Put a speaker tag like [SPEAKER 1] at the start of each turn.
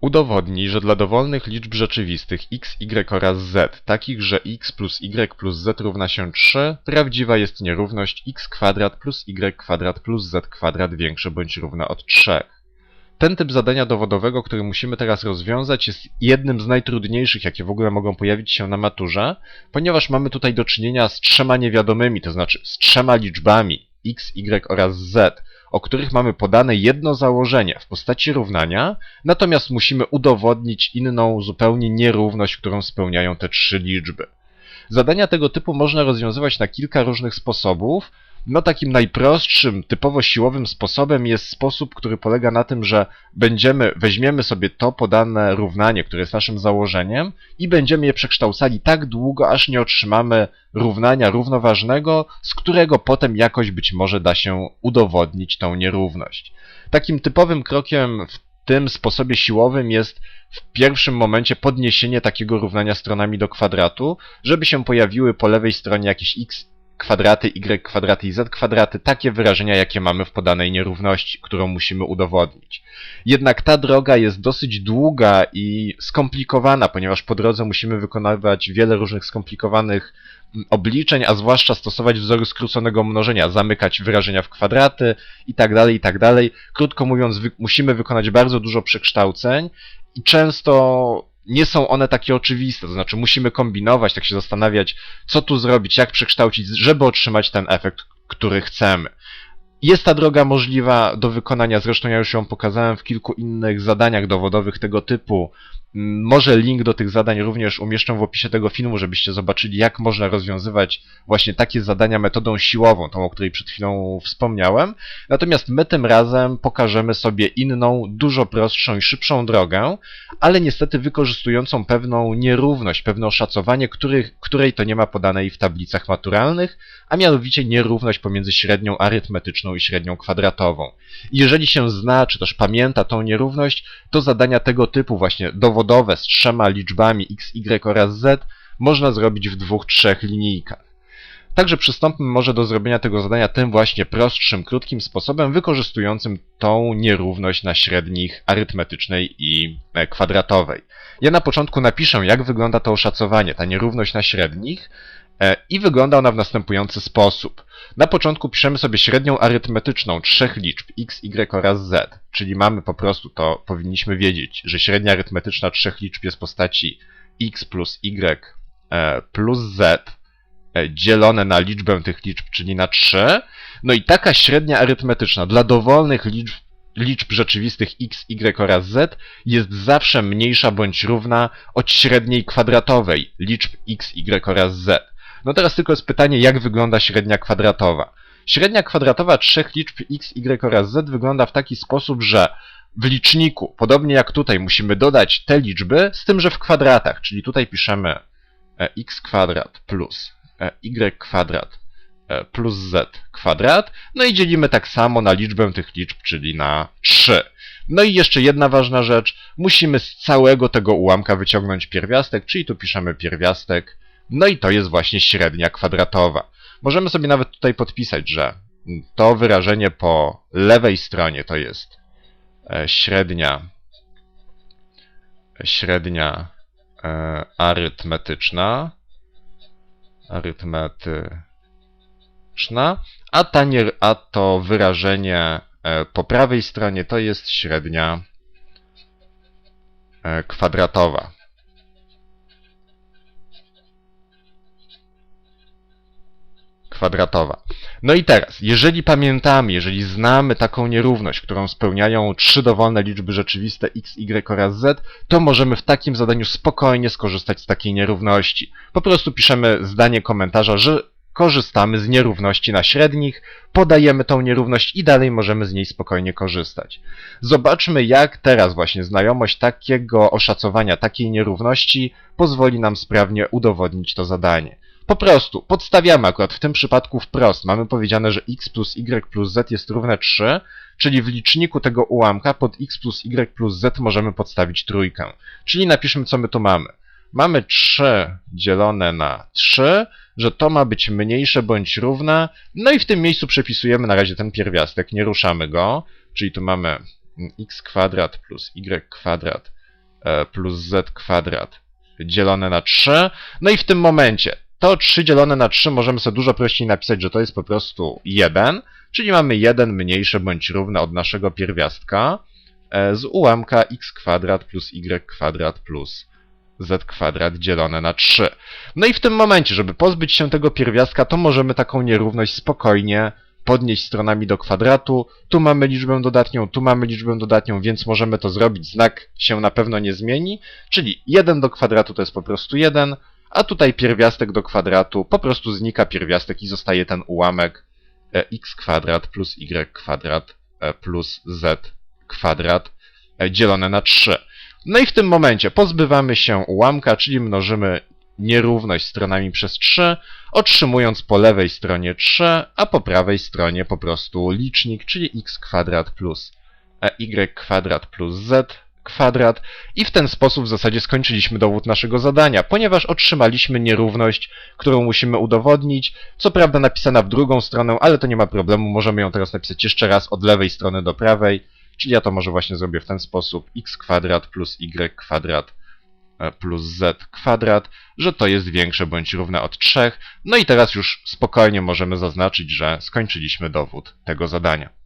[SPEAKER 1] Udowodnij, że dla dowolnych liczb rzeczywistych x, y oraz z, takich, że x plus y plus z równa się 3, prawdziwa jest nierówność x kwadrat plus y kwadrat plus z kwadrat większe bądź równe od 3. Ten typ zadania dowodowego, który musimy teraz rozwiązać, jest jednym z najtrudniejszych, jakie w ogóle mogą pojawić się na maturze, ponieważ mamy tutaj do czynienia z trzema niewiadomymi, to znaczy z trzema liczbami x, y oraz z, o których mamy podane jedno założenie w postaci równania, natomiast musimy udowodnić inną, zupełnie nierówność, którą spełniają te trzy liczby. Zadania tego typu można rozwiązywać na kilka różnych sposobów. No takim najprostszym, typowo siłowym sposobem jest sposób, który polega na tym, że będziemy, weźmiemy sobie to podane równanie, które jest naszym założeniem i będziemy je przekształcali tak długo, aż nie otrzymamy równania równoważnego, z którego potem jakoś być może da się udowodnić tą nierówność. Takim typowym krokiem w tym sposobie siłowym jest w pierwszym momencie podniesienie takiego równania stronami do kwadratu, żeby się pojawiły po lewej stronie jakieś x kwadraty, y kwadraty i z kwadraty, takie wyrażenia, jakie mamy w podanej nierówności, którą musimy udowodnić. Jednak ta droga jest dosyć długa i skomplikowana, ponieważ po drodze musimy wykonywać wiele różnych skomplikowanych mm, obliczeń, a zwłaszcza stosować wzory skróconego mnożenia, zamykać wyrażenia w kwadraty i tak dalej, i tak dalej. Krótko mówiąc, wy musimy wykonać bardzo dużo przekształceń i często nie są one takie oczywiste, to znaczy musimy kombinować, tak się zastanawiać, co tu zrobić, jak przekształcić, żeby otrzymać ten efekt, który chcemy. Jest ta droga możliwa do wykonania, zresztą ja już ją pokazałem w kilku innych zadaniach dowodowych tego typu. Może link do tych zadań również umieszczę w opisie tego filmu, żebyście zobaczyli, jak można rozwiązywać właśnie takie zadania metodą siłową, tą, o której przed chwilą wspomniałem. Natomiast my tym razem pokażemy sobie inną, dużo prostszą i szybszą drogę, ale niestety wykorzystującą pewną nierówność, pewne oszacowanie, których, której to nie ma podanej w tablicach maturalnych, a mianowicie nierówność pomiędzy średnią arytmetyczną i średnią kwadratową. I jeżeli się zna, czy też pamięta tą nierówność, to zadania tego typu właśnie dowodowe z trzema liczbami x, y oraz z można zrobić w dwóch, trzech linijkach. Także przystąpmy może do zrobienia tego zadania tym właśnie prostszym, krótkim sposobem, wykorzystującym tą nierówność na średnich arytmetycznej i e, kwadratowej. Ja na początku napiszę, jak wygląda to oszacowanie, ta nierówność na średnich, i wygląda ona w następujący sposób. Na początku piszemy sobie średnią arytmetyczną trzech liczb x, y oraz z, czyli mamy po prostu to, powinniśmy wiedzieć, że średnia arytmetyczna trzech liczb jest w postaci x plus y e, plus z e, dzielone na liczbę tych liczb, czyli na 3. No i taka średnia arytmetyczna dla dowolnych liczb, liczb rzeczywistych x, y oraz z jest zawsze mniejsza bądź równa od średniej kwadratowej liczb x, y oraz z. No teraz tylko jest pytanie, jak wygląda średnia kwadratowa. Średnia kwadratowa trzech liczb x, y oraz z wygląda w taki sposób, że w liczniku, podobnie jak tutaj, musimy dodać te liczby, z tym, że w kwadratach, czyli tutaj piszemy e, x kwadrat plus e, y kwadrat e, plus z kwadrat, no i dzielimy tak samo na liczbę tych liczb, czyli na 3. No i jeszcze jedna ważna rzecz, musimy z całego tego ułamka wyciągnąć pierwiastek, czyli tu piszemy pierwiastek, no i to jest właśnie średnia kwadratowa. Możemy sobie nawet tutaj podpisać, że to wyrażenie po lewej stronie to jest e, średnia średnia e, arytmetyczna arytmetyczna, a, ta nie, a to wyrażenie e, po prawej stronie to jest średnia kwadratowa. Kwadratowa. No i teraz, jeżeli pamiętamy, jeżeli znamy taką nierówność, którą spełniają trzy dowolne liczby rzeczywiste x, y oraz z, to możemy w takim zadaniu spokojnie skorzystać z takiej nierówności. Po prostu piszemy zdanie komentarza, że korzystamy z nierówności na średnich, podajemy tą nierówność i dalej możemy z niej spokojnie korzystać. Zobaczmy, jak teraz właśnie znajomość takiego oszacowania, takiej nierówności pozwoli nam sprawnie udowodnić to zadanie. Po prostu podstawiamy akurat w tym przypadku wprost. Mamy powiedziane, że x plus y plus z jest równe 3, czyli w liczniku tego ułamka pod x plus y plus z możemy podstawić trójkę. Czyli napiszmy, co my tu mamy. Mamy 3 dzielone na 3, że to ma być mniejsze bądź równe. No i w tym miejscu przepisujemy na razie ten pierwiastek, nie ruszamy go. Czyli tu mamy x kwadrat plus y kwadrat e, plus z kwadrat dzielone na 3. No i w tym momencie to 3 dzielone na 3 możemy sobie dużo prościej napisać, że to jest po prostu 1, czyli mamy 1 mniejsze bądź równe od naszego pierwiastka e, z ułamka x kwadrat plus y kwadrat plus z kwadrat dzielone na 3. No i w tym momencie, żeby pozbyć się tego pierwiastka, to możemy taką nierówność spokojnie podnieść stronami do kwadratu. Tu mamy liczbę dodatnią, tu mamy liczbę dodatnią, więc możemy to zrobić. Znak się na pewno nie zmieni, czyli 1 do kwadratu to jest po prostu 1, a tutaj pierwiastek do kwadratu, po prostu znika pierwiastek i zostaje ten ułamek e, x kwadrat plus y kwadrat e, plus z kwadrat e, dzielone na 3. No i w tym momencie pozbywamy się ułamka, czyli mnożymy nierówność stronami przez 3, otrzymując po lewej stronie 3, a po prawej stronie po prostu licznik, czyli x kwadrat plus y kwadrat plus z kwadrat i w ten sposób w zasadzie skończyliśmy dowód naszego zadania, ponieważ otrzymaliśmy nierówność, którą musimy udowodnić, co prawda napisana w drugą stronę, ale to nie ma problemu, możemy ją teraz napisać jeszcze raz od lewej strony do prawej, czyli ja to może właśnie zrobię w ten sposób, x kwadrat plus y kwadrat e, plus z kwadrat, że to jest większe bądź równe od 3. No i teraz już spokojnie możemy zaznaczyć, że skończyliśmy dowód tego zadania.